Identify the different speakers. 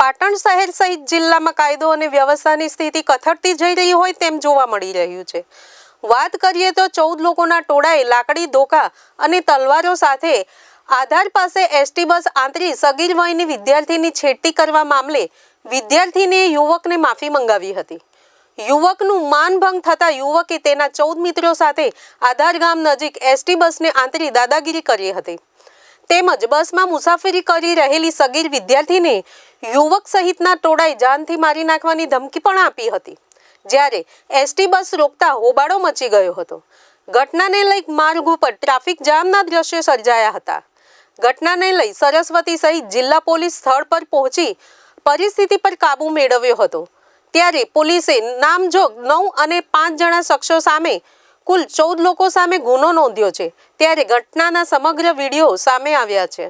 Speaker 1: પાટણ શહેર સહિત જિલ્લામાં કાયદો અને વ્યવસ્થાની સ્થિતિ કથળતી જઈ રહી હોય તેમ જોવા મળી રહ્યું છે. વાત કરીએ તો ચૌદ લોકોના ટોળાએ લાકડી, ધોકા અને તલવારો સાથે આધાર પાસે એસટી બસ આંતરી સગીર વયની વિદ્યાર્થીની છેડતી કરવા મામલે વિદ્યાર્થીને યુવકને માફી મંગાવી હતી. યુવકનું માનભંગ થતા યુવકે તેના ચૌદ મિત્રો સાથે આધાર ગામ નજીક એસટી બસને આંતરી દાદાગીરી કરી હતી. તેમજ બસમાં મુસાફરી કરી રહેલી સગીર વિદ્યાર્થીને યુવક સહિતના ટોળાએ જાનથી મારી નાખવાની ધમકી પણ આપી હતી. જ્યારે એસટી બસ રોકતા હોબાળો મચી ગયો હતો. ઘટનાને લઈ માર્ગ ઉપર ટ્રાફિક જામના દ્રશ્યો સર્જાયા હતા. ઘટનાને લઈ સરસ્વતી સહિત જિલ્લા પોલીસ સ્થળ પર પહોંચી પરિસ્થિતિ પર કાબુ મેળવ્યો હતો. ત્યારે પોલીસે નામજોગ નવ અને પાંચ જણા શખ્સો સામે કુલ ચૌદ લોકો સામે ગુનો નોંધ્યો છે. ત્યારે ઘટનાના સમગ્ર વીડિયો સામે આવ્યા છે.